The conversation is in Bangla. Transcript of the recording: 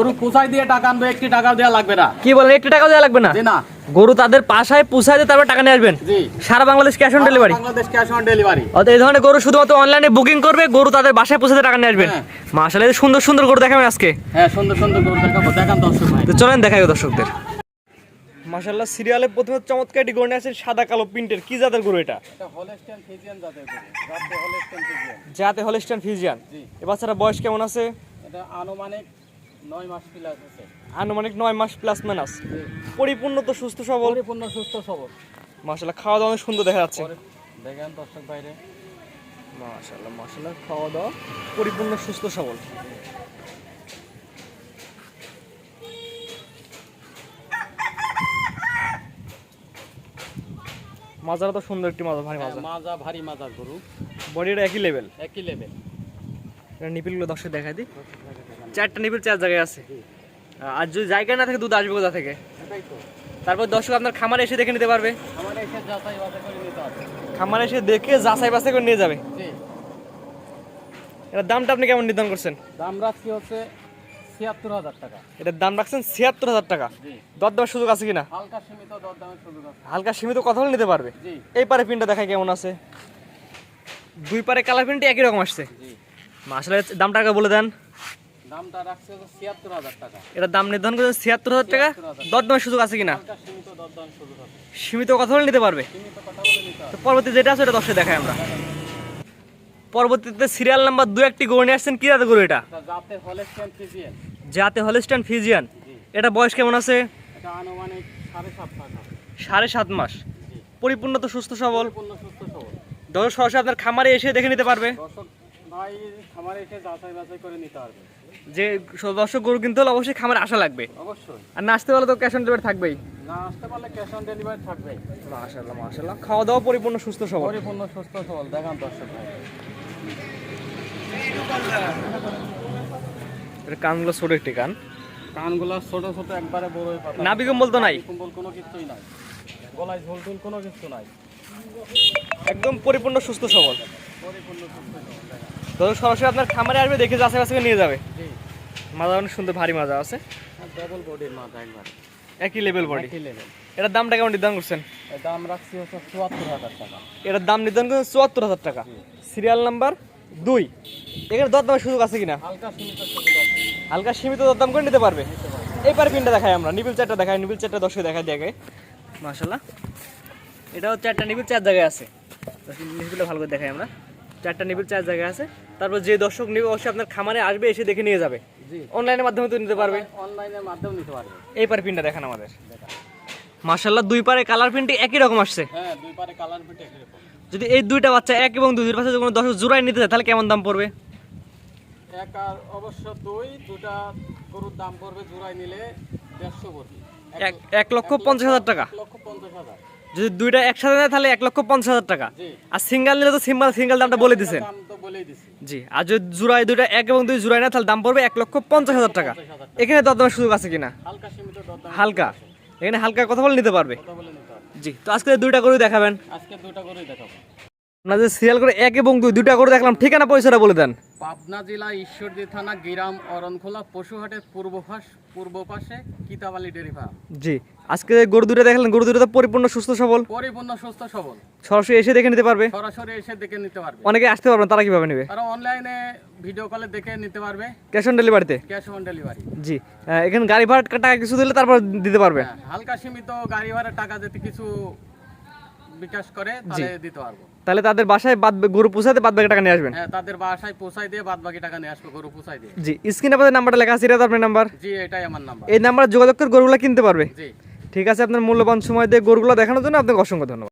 গরু পুষাই দিয়ে টাকা আনবে একটি টাকা দেওয়া লাগবে না। কি বলেন একটু টাকা দেওয়া লাগবে না? জি না গরু তাদের পাশায় পুষায় দিয়ে তারপর টাকা নিয়ে আসবেন? সারা Bangladesh cash on delivery Bangladesh cash on delivery অর্থাৎ এই ধরনের গরু শুধুমাত্র অনলাইনে বুকিং করবে গরু তাদের বাসায় পৌঁছাতে টাকা নিয়ে আসবেন। হ্যাঁ। মাশাআল্লাহ সুন্দর সুন্দর গরু দেখাবেন আজকে। হ্যাঁ সুন্দর সুন্দর গরু দেখাবো দেখান দর্শক ভাই। তো চলেন দেখাই দর্শকদের। মাশাআল্লাহ সিরিয়ালে প্রথমে চমৎকার একটি গরু নিয়ে সাদা কালো প্রিন্টের। কি জাতের গরু এটা? এটা হলস্টেন ফিজিয়ান জাতের গরু। জাতে হলস্টেন ফিজিয়ান যাতে হলস্টাইন ফিজিয়ান জি। এ বাচ্চারা বয়স কেমন আছে? এটা আনুমানিক নয় মাস প্লাস আছে। আনুমানিক নয় মাস প্লাস মাইনাস পরিপূর্ণ তো সুস্থ সবল? পরিপূর্ণ সুস্থ সবল। মাশাআল্লাহ খাওয়া দাওয়া অনেক সুন্দর দেখা যাচ্ছে। দেখেন দর্শক বাইরে মাশাআল্লাহ মাশাআল্লাহ খাওয়া দাওয়া পরিপূর্ণ সুস্থ সবল। মাজারা তো সুন্দর একটি মাজা ভারী মাজা হ্যাঁ, মাজা ভারী মাজার গরু। বডিটা একই লেভেল একই লেভেল নিপিলগুলো দর্শক দেখাই দিই। চারটা নিপিল চার জায়গায় আছে। আর যদি জায়গা না থাকে দুধ আসবে কোথা থেকে? তারপর দর্শক আপনার খামারে এসে দেখে নিতে পারবে। যাচাই বাছাই করে খামারে এসে দেখে যাচাই বাছাই করে নিয়ে যাবে। এটার দামটা আপনি কেমন নির্ধারণ করছেন? দাম রাখছি হচ্ছে ছিয়াত্তর হাজার টাকা। এটার দাম রাখছেন ছিয়াত্তর হাজার টাকা। দর দেওয়ার সুযোগ আছে কিনা? হালকা সীমিত দরদামের সুযোগ আছে। হালকা সীমিত কথা বলে নিতে পারবে। এই পারে পিনটা দেখায় কেমন আছে। দুই পারে কালার প্রিন্টটি একই রকম আসছে। আসলে দামটা আগে বলে দেন। এটার দাম নির্ধারণ করেছেন ছিয়াত্তর হাজার টাকা? 76,000 দর সুযোগ আছে কিনা? সীমিত কথা বলে নিতে পারবে। তো পরবর্তী যেটা আছে ওটা দেখাই আমরা। পরবর্তীতে সিরিয়াল নাম্বার দু একটি গরু নিয়ে আসছেন। কি গরু এটা? এটা জাতে হলেস্টেন ফিজিয়ান এটা বয়স কেমন আছে? সাড়ে সাত মাস পরিপূর্ণ তো সুস্থ সবল। দর্শক সরাসরি আপনার খামারে এসে দেখে নিতে পারবে। ভাই খামারে এসে যাচাই বাছাই করে নিতে পারবে। যে দর্শক গরু কিনতে হলে অবশ্যই খামারে আসা লাগবে। অবশ্যই। আর না আসতে পারলে তো ক্যাশ অন ডেলিভারি থাকবেই। না আসতে পারলে ক্যাশ অন ডেলিভারি থাকবে মাশাআল্লাহ মাশাআল্লাহ। খাওয়া দাওয়া পরিপূর্ণ সুস্থ সবল। পরিপূর্ণ সুস্থ সবল। দেখান দর্শক ভাই। এর কানগুলো ছোট একটি কান। কানগুলো ছোট ছোট একবারে বড়ই পাতা নাভি কম্বল তো নাই। কুম্বল কোনো কিছুই নাই। গলায় ঝোল কোনো কিছু নাই। একদম পরিপূর্ণ সুস্থ সবল। পরিপূর্ণ সুস্থ সবল। দর্শক সরাসরি আপনার খামারে আসবে দেখে যাচাই বাছাই নিয়ে যাবে। মাজা অনেক সুন্দর ভারী মাজা আছে। ডবল বডির মাথা একবারে। একই লেভেল বডি একই লেভেল এটার দামটা কেমন নির্ধারণ করছেন? দাম রাখছি হচ্ছে চুয়াত্তর হাজার টাকা। এটার দাম নির্ধারণ করছেন চুয়াত্তর হাজার টাকা। সিরিয়াল নাম্বার দুই। এখানে দরদামের সুযোগ আছে কিনা? হালকা সীমিত দরদাম করে নিতে পারবে। এই পারে পিনটা দেখাই আমরা নিবিল চারটা দেখাই নিবিল চারটা দশকে দেখাই দিয়ে আগে। মাশাল্লাহ এটাও চারটা নিবিল চার জায়গায় আছে। নিবিলটা ভালো করে দেখাই আমরা। চারটা নিবিল চার জায়গা আছে। তারপর যে দর্শক নেবে অবশ্যই আপনার খামারে আসবে এসে দেখে নিয়ে যাবে। অনলাইনের মাধ্যমে তো নিতে পারবে। অনলাইনের মাধ্যমে নিতে পারবে। এই পার পিনটা দেখান আমাদের। মাশাল্লাহ দুই পারে কালার প্রিন্টটি একই রকম আসছে। হ্যাঁ দুই পারে কালার পিঠে এরকম যদি এই দুইটা বাচ্চা এক এবং দুই পাশে কোনো দর্শক জোড়ায় নিতে চায় তাহলে কেমন দাম পড়বে? এক আর অবশ্য দুই দুটা গরুর দাম পড়বে জোড়ায় নিলে দেড়শো এক এক লক্ষ পঞ্চাশ হাজার টাকা। লক্ষ পঞ্চাশ হাজার। যদি দুইটা একসাথে নেয় তাহলে এক লক্ষ পঞ্চাশ হাজার টাকা। আর সিঙ্গেল নিলে তো সিম্পল সিঙ্গেল দামটা বলে দিছি জি আর যদি জোড়ায় দুইটা এক এবং দুই জোড়ায় না তাহলে দাম পড়বে এক লক্ষ পঞ্চাশ হাজার টাকা। এখানে দরদামের সুযোগ আছে কিনা? হালকা হালকা। এখানে হালকা কথা বলে নিতে পারবে। জি তো আজকে দুইটা করে দেখাবেন। আজকে দেখাবো। আপনাদের সিরিয়াল করে এক এবং দুই দুইটা করে দেখলাম ঠিকানা পয়সাটা বলে দেন। পাবনা জেলা ঈশ্বরদী থানা গিরাম অরণখোলা পশুহাটের পূর্ব পাশ পূর্ব পাশে কিতাবালি ডেরি ফার্ম। জি আজকে গরু দুটো দেখলেন গরু দুটো তো পরিপূর্ণ সুস্থ সবল। পরিপূর্ণ সুস্থ সবল। সরাসরি এসে দেখে নিতে পারবে? সরাসরি এসে দেখে নিতে পারবে। অনেকে আসতে পারবে তারা কীভাবে নেবে? তারা অনলাইনে ভিডিও কলে দেখে নিতে পারবে। ক্যাশ অন ডেলিভারিতে? Cash on delivery. জি এখানে গাড়ি ভাড়া টাকা কিছু দিলে তারপর দিতে পারবে। হ্যাঁ হালকা সীমিত গাড়ি ভাড়া টাকা যদি কিছু বিকাশ করে তাহলে দিতে পারব। তাহলে তাদের বাসায় বাদ গরু পুষাতে বাদ বাকি টাকা নিয়ে আসবেন? হ্যাঁ তাদের বাসায় পোষাই দিয়ে বাদ বাকি টাকা নিয়ে আসবে গরু পোষাই দিয়ে। জি স্ক্রিনে আপনাদের নাম্বারটা লেখা আছে এটা আপনার নাম্বার? জি এটাই আমার নাম্বার। এই নাম্বারে যোগাযোগ করে গরুগুলো কিনতে পারবে? জি। ঠিক আছে আপনার মূল্যবান সময় দিয়ে গরুগুলো দেখানোর জন্য আপনাকে অসংখ্য ধন্যবাদ।